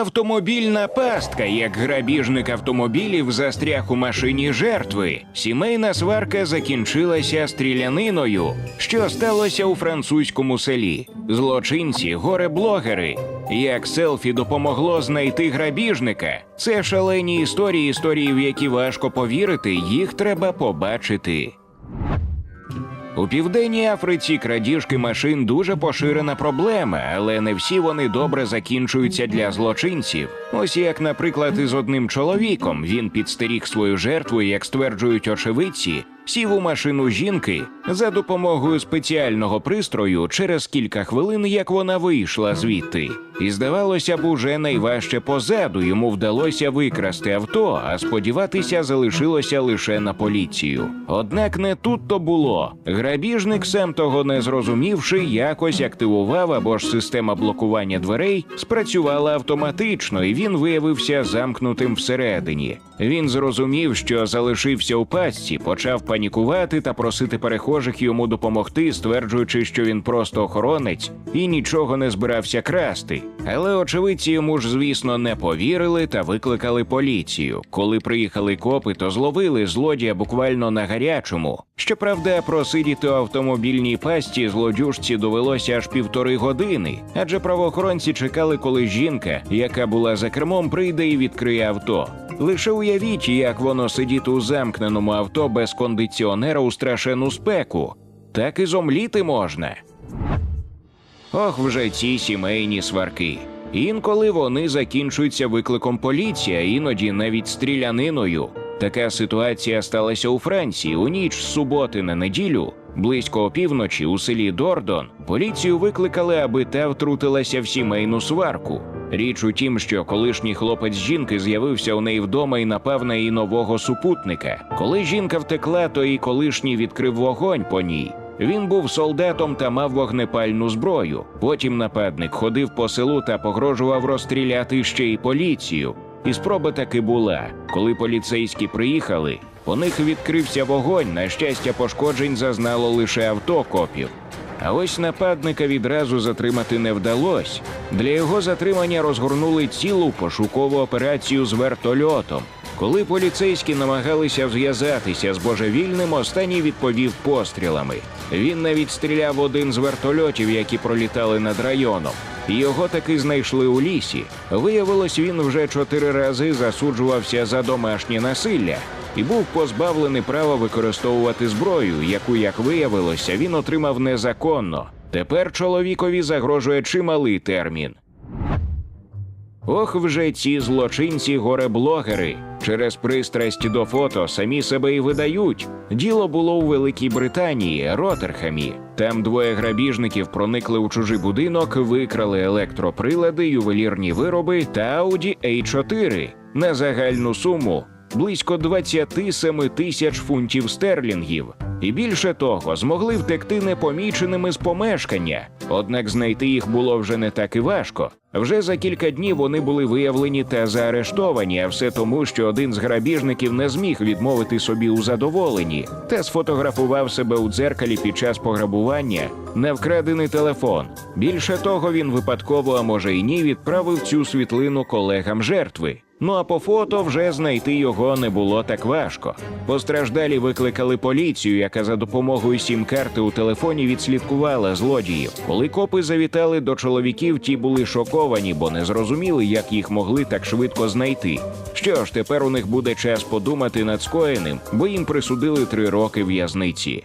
Автомобільна пастка, як грабіжник автомобілів застряг у машині жертви. Сімейна сварка закінчилася стріляниною, що сталося у французькому селі. Злочинці, горе-блогери. Як селфі допомогло знайти грабіжника. Це шалені історії, історії, в які важко повірити, їх треба побачити. У південній Африці крадіжки машин дуже поширена проблема, але не всі вони добре закінчуються для злочинців. Ось як, наприклад, із одним чоловіком він підстеріг свою жертву, як стверджують очевидці, сів у машину жінки за допомогою спеціального пристрою через кілька хвилин, як вона вийшла звідти. І здавалося б, уже найважче позаду йому вдалося викрасти авто, а сподіватися залишилося лише на поліцію. Однак не тут то було. Грабіжник, сам того не зрозумівши, якось активував або ж система блокування дверей спрацювала автоматично, і він виявився замкнутим всередині. Він зрозумів, що залишився у пастці, почав панікувати та просити перехожих йому допомогти, стверджуючи, що він просто охоронець і нічого не збирався красти. Але очевидці йому ж, звісно, не повірили та викликали поліцію. Коли приїхали копи, то зловили злодія буквально на гарячому. Щоправда, просидіти у автомобільній пасті злодюжці довелося аж півтори години, адже правоохоронці чекали, коли жінка, яка була за кермом, прийде і відкриє авто. Лише уявіть, як воно сидіти у замкненому авто без кондиціонера у страшену спеку. Так і зомліти можна. Ох, вже ці сімейні сварки. Інколи вони закінчуються викликом поліції, а іноді навіть стріляниною. Така ситуація сталася у Франції у ніч з суботи на неділю. Близько опівночі у селі Дордон поліцію викликали, аби та втрутилася в сімейну сварку. Річ у тім, що колишній хлопець жінки з'явився у неї вдома і напав на її нового супутника. Коли жінка втекла, то і колишній відкрив вогонь по ній. Він був солдатом та мав вогнепальну зброю. Потім нападник ходив по селу та погрожував розстріляти ще й поліцію. І спроба таки була. Коли поліцейські приїхали, у них відкрився вогонь. На щастя, пошкоджень зазнало лише авто копів. А ось нападника відразу затримати не вдалося. Для його затримання розгорнули цілу пошукову операцію з вертольотом. Коли поліцейські намагалися зв'язатися з божевільним, останній відповів пострілами. Він навіть стріляв один з вертольотів, які пролітали над районом. Його таки знайшли у лісі. Виявилось, він вже чотири рази засуджувався за домашнє насилля і був позбавлений права використовувати зброю, яку, як виявилося, він отримав незаконно. Тепер чоловікові загрожує чималий термін. Ох, вже ці злочинці горе-блогери. Через пристрасть до фото самі себе і видають. Діло було у Великій Британії, Ротерхамі. Там двоє грабіжників проникли у чужий будинок, викрали електроприлади, ювелірні вироби та Audi A4 на загальну суму близько 27 тисяч фунтів стерлінгів. І більше того, змогли втекти непоміченими з помешкання. Однак знайти їх було вже не так і важко. Вже за кілька днів вони були виявлені та заарештовані, а все тому, що один з грабіжників не зміг відмовити собі у задоволенні та сфотографував себе у дзеркалі під час пограбування на вкрадений телефон. Більше того, він випадково, а може й ні, відправив цю світлину колегам жертви. Ну а по фото вже знайти його не було так важко. Постраждалі викликали поліцію, яка за допомогою сім-карти у телефоні відслідкувала злодіїв. Коли копи завітали до чоловіків, ті були шоковані, бо не зрозуміли, як їх могли так швидко знайти. Що ж, тепер у них буде час подумати над скоєним, бо їм присудили три роки в'язниці.